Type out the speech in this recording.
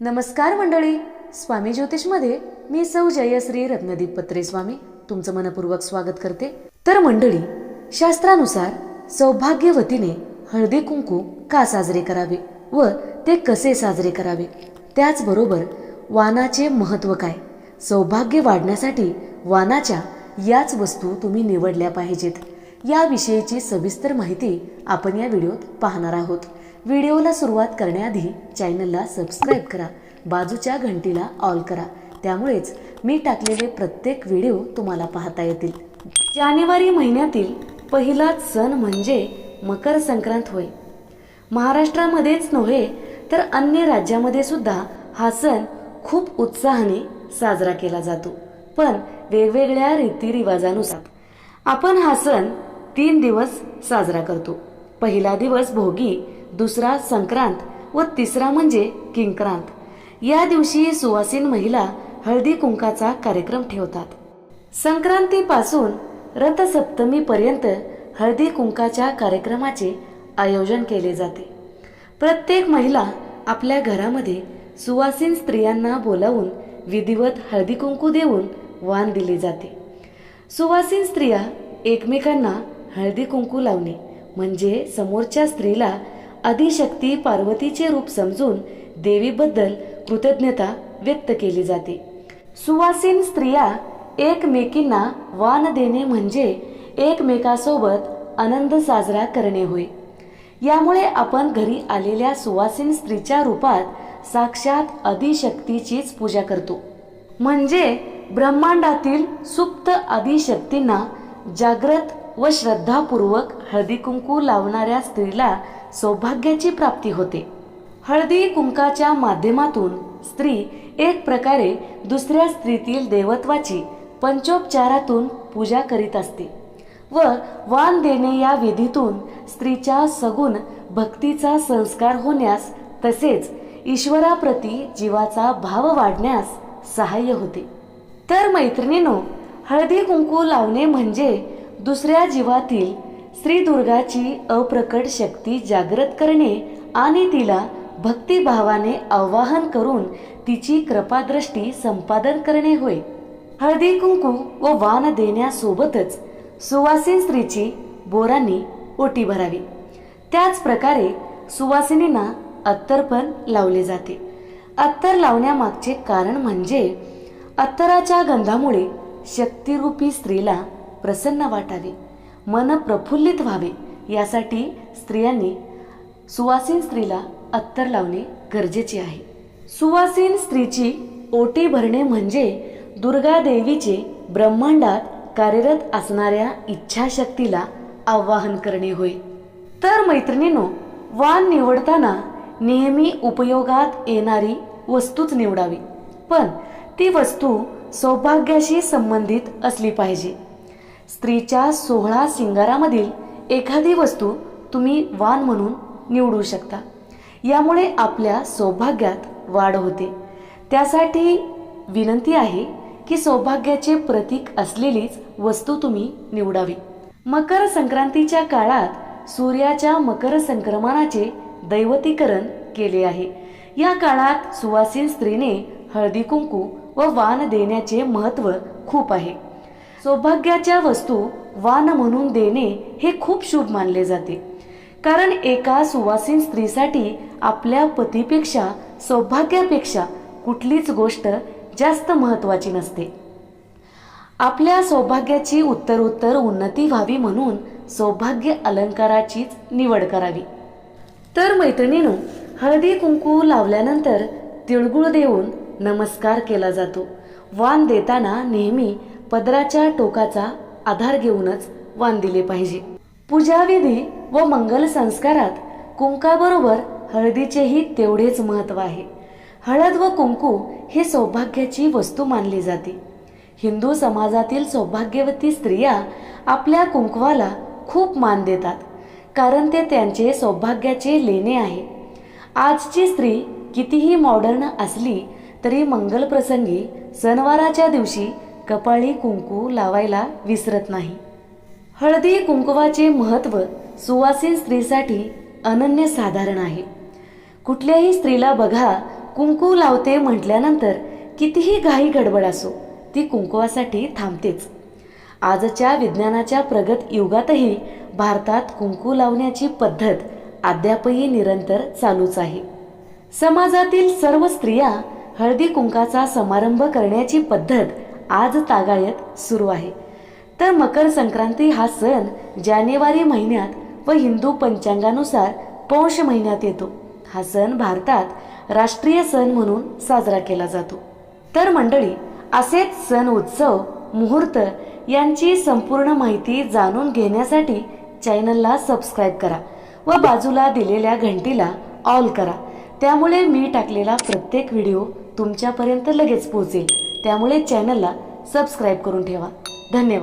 नमस्कार मंडळी. स्वामी ज्योतिषमध्ये मी सौ जयश्री रत्नदीप पत्रे स्वामी तुमचं मनपूर्वक स्वागत करते. तर मंडळी शास्त्रानुसार सौभाग्यवतीने हळदी कुंकू का साजरे करावे व ते कसे साजरे करावे? त्याचबरोबर वानाचे महत्त्व काय? सौभाग्य वाढण्यासाठी वानाच्या याच वस्तू तुम्ही निवडल्या पाहिजेत. याविषयीची सविस्तर माहिती आपण या व्हिडिओत पाहणार आहोत. व्हिडिओला सुरुवात करण्याआधी चॅनलला सबस्क्राईब करा बाजूच्या घंटीला ऑल करा. त्यामुळेच मी टाकलेले प्रत्येक व्हिडिओ तुम्हाला पाहता येतील. जानेवारी महिन्यातील पहिलाच सण म्हणजे मकर संक्रांत होय. महाराष्ट्रामध्येच नव्हे तर अन्य राज्यामध्ये सुद्धा हा सण खूप उत्साहाने साजरा केला जातो. पण वेगवेगळ्या रीतिरिवाजानुसार आपण हा सण तीन दिवस साजरा करतो. पहिला दिवस भोगी दुसरा संक्रांत व तिसरा म्हणजे किंक्रांत. या दिवशी सुवासीन महिला हळदी कुंकाचा कार्यक्रम ठेवतात. संक्रांतीपासून रथसप्तमीपर्यंत हळदी कुंकाच्या कार्यक्रमाचे आयोजन केले जाते. प्रत्येक महिला आपल्या घरामध्ये सुवासीन स्त्रियांना बोलावून विधिवत हळदी कुंकू देऊन वाण दिले जाते. सुवासीन स्त्रिया एकमेकांना हळदी कुंकू लावणे म्हणजे समोरच्या स्त्रीला आदिशक्ती पार्वतीचे रूप समजून देवीबद्दल कृतज्ञता व्यक्त केली जाते. सुवासीन स्त्रिया एकमेकींना वान देणे म्हणजे एकमेकासोबत आनंद साजरा करणे होय. यामुळे आपण घरी आलेल्या सुवासीन स्त्रीच्या रूपात साक्षात आदिशक्तीचीच पूजा करतो. म्हणजे ब्रह्मांडातील सुप्त आदिशक्तींना जागृत व श्रद्धापूर्वक हळदी कुंकू लावणाऱ्या स्त्रीला सौभाग्याची प्राप्ती होते. हळदी कुंकाच्या माध्यमातून स्त्री एक प्रकारे दुसऱ्या स्त्रीतील देवत्वाची पंचोपचारातून पूजा करीत असते व वान देणे या विधीतून स्त्रीच्या सगुण भक्तीचा संस्कार होण्यास तसेच ईश्वराप्रती जीवाचा भाव वाढण्यास सहाय्य होते. तर मैत्रिणीनो हळदी कुंकू लावणे म्हणजे दुसऱ्या जीवातील श्री दुर्गाची अप्रकट शक्ती जागृत करणे आणि तिला भक्तिभावाने आवाहन करून तिची कृपादृष्टी संपादन करणे होय. हळदी कुंकू व वाण देण्यासोबतच सुवासिन स्त्रीची बोरांनी ओटी भरावी. त्याच प्रकारे सुवासिनींना अत्तर पण लावले जाते. अत्तर लावण्यामागचे कारण म्हणजे अत्तराच्या गंधामुळे शक्तिरूपी स्त्रीला प्रसन्न वाटावे मन प्रफुल्लित व्हावे यासाठी स्त्रियांनी सुवासीन स्त्रीला अत्तर लावणे गरजेचे आहे. सुवासीन स्त्रीची ओटी भरणे म्हणजे दुर्गा देवीचे ब्रह्मांडात कार्यरत असणाऱ्या इच्छाशक्तीला आवाहन करणे होय. तर मैत्रिणीनो वाण निवडताना नेहमी उपयोगात येणारी वस्तूच निवडावी पण ती वस्तू सौभाग्याशी संबंधित असली पाहिजे. स्त्रीच्या सोहळा सिंगारामधील एखादी वस्तू तुम्ही वाण म्हणून निवडू शकता. यामुळे आपल्या सौभाग्यात वाढ होते. त्यासाठी विनंती आहे की सौभाग्याचे प्रतीक असलेलीच वस्तू तुम्ही निवडावी. मकर संक्रांतीच्या काळात सूर्याच्या मकर संक्रमणाचे दैवतीकरण केले आहे. या काळात सुवासीन स्त्रीने हळदी कुंकू व वाण देण्याचे महत्त्व खूप आहे. सौभाग्याच्या वस्तू वाण म्हणून देणे हे खूप शुभ मानले जाते. कारण एका सुवासीन स्त्रीसाठी आपल्या पतीपेक्षा सौभाग्यापेक्षा कुठलीच गोष्ट जास्त महत्वाची नसते. आपल्या सौभाग्याची उत्तरोत्तर उन्नती व्हावी म्हणून सौभाग्य अलंकाराचीच निवड करावी. तर मैत्रिणीनो हळदी कुंकू लावल्यानंतर तिळगुळ देऊन नमस्कार केला जातो. वाण देताना नेहमी पदराच्या टोकाचा आधार घेऊनच वाण दिले पाहिजे. पूजाविधी व मंगल संस्कारात कुंकाबरोबर हळदीचेही तेवढेच महत्त्व आहे. हळद व कुंकू हे सौभाग्याची वस्तू मानली जाते. हिंदू समाजातील सौभाग्यवती स्त्रिया आपल्या कुंकवाला खूप मान देतात कारण ते त्यांचे सौभाग्याचे लेणे आहे. आजची स्त्री कितीही मॉडर्न असली तरी मंगल प्रसंगी सणवाराच्या दिवशी कपाळी कुंकू लावायला विसरत नाही. हळदी कुंकवाचे महत्त्व सुवासीन स्त्रीसाठी अनन्यसाधारण आहे. कुठल्याही स्त्रीला बघा कुंकू लावते म्हटल्यानंतर कितीही घाई गडबड असो ती कुंकुवासाठी थांबतेच. आजच्या विज्ञानाच्या प्रगत युगातही भारतात कुंकू लावण्याची पद्धत अद्यापही निरंतर चालूच आहे. समाजातील सर्व स्त्रिया हळदी कुंकाचा समारंभ करण्याची पद्धत आज तागायत सुरू आहे. तर मकर संक्रांती हा सण जानेवारी महिन्यात व हिंदू पंचांगानुसार पौष महिन्यात येतो. हा सण भारतात राष्ट्रीय सण म्हणून साजरा केला जातो. तर मंडळी असेच सण उत्सव मुहूर्त यांची संपूर्ण माहिती जाणून घेण्यासाठी चॅनलला सबस्क्राईब करा व बाजूला दिलेल्या घंटीला ऑल करा. त्यामुळे मी टाकलेला प्रत्येक व्हिडिओ तुमच्यापर्यंत लगेच पोहोचेल. त्यामुळे चॅनलला सबस्क्राईब करून ठेवा. धन्यवाद.